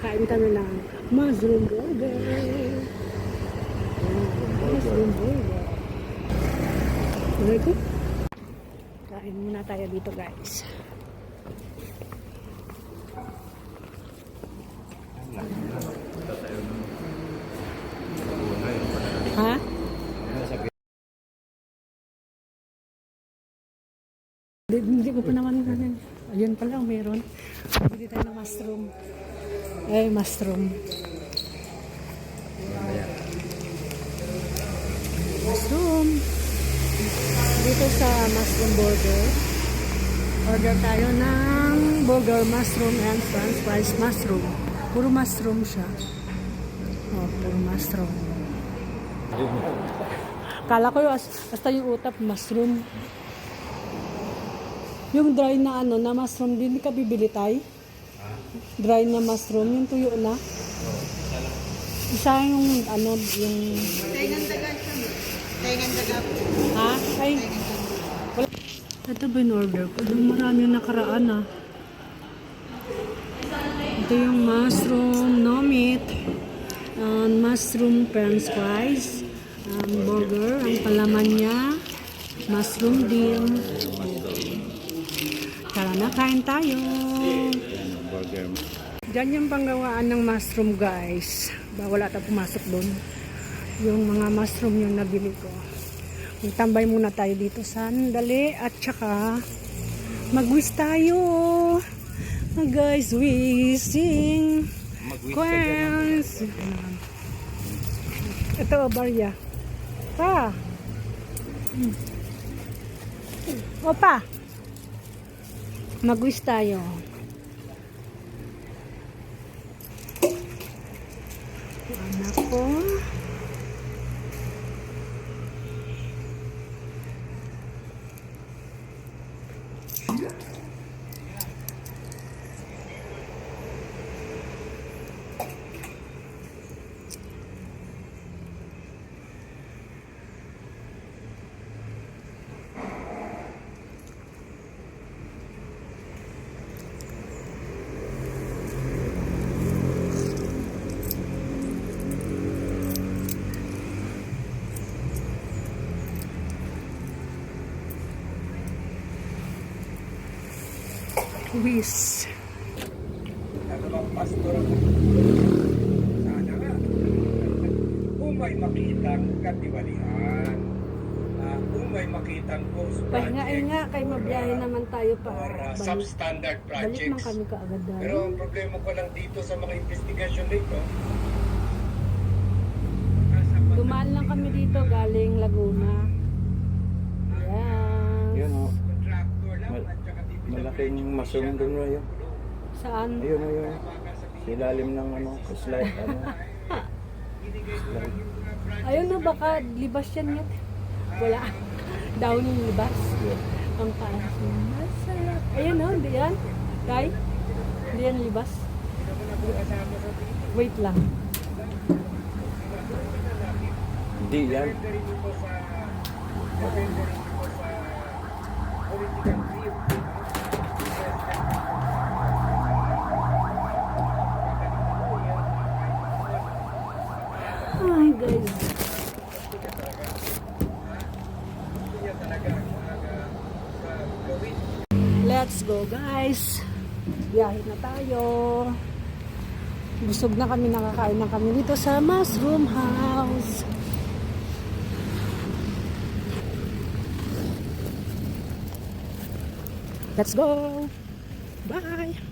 Kain kami ng mushroom burger. Mushroom burger. Okay. Kain muna tayo dito guys. Ha? Hindi, ko pa naman ganun. Ayun pala, meron. Bili tayo ng mushroom. Eh, mushroom. Mushroom. Dito sa mushroom burger. Order tayo ng burger mushroom and french fries mushroom. Puro mushroom siya. Oh, puro mushroom. Kala ko yung as- basta yung utap, mushroom. Yung dry na ano, na mushroom din, ka bibili tay? Dry na mushroom, yung tuyo na. Isa yung ano, yung... Ha? Ay. Ito ba yung order ko? Doon marami yung nakaraan ah. Ito yung mushroom, no meat, and mushroom french fries, ang burger, ang palaman niya, mushroom din. Tara na, kain tayo. Diyan yung panggawaan ng mushroom guys. Ba, wala tayo pumasok doon. Yung mga mushroom yung nabili ko. Magtambay muna tayo dito sandali at saka mag-wish tayo. Guys, wishing. Queens. Ito, barya. Pa. Hmm. Opa. Mag-wish tayo. Anak ko. Ako? Sana nga. Kung may makitang katiwalian, kung may makitang post project, nga kay mabiyahe naman tayo pa. or ah, Balik, substandard balik man projects. kami kaagad dahil. Pero ang problema ko lang dito sa mga investigation dito, Dumaan lang kami dito galing Laguna. Malaking mushroom doon o yun. Saan? Ayun o yun. Sa ilalim ng ano, slide, ano. slide. Ayun na baka libas yan yun. Wala. Down yung libas. Yun. Ang taas. Masarap. Ayun no, hindi yan. Kay? Hindi yan libas. Wait lang. Hindi yan. Ay guys. Let's go guys. Biyahe na tayo. Busog na kami, nakakain na kami dito sa Mushroom House. Let's go. Bye.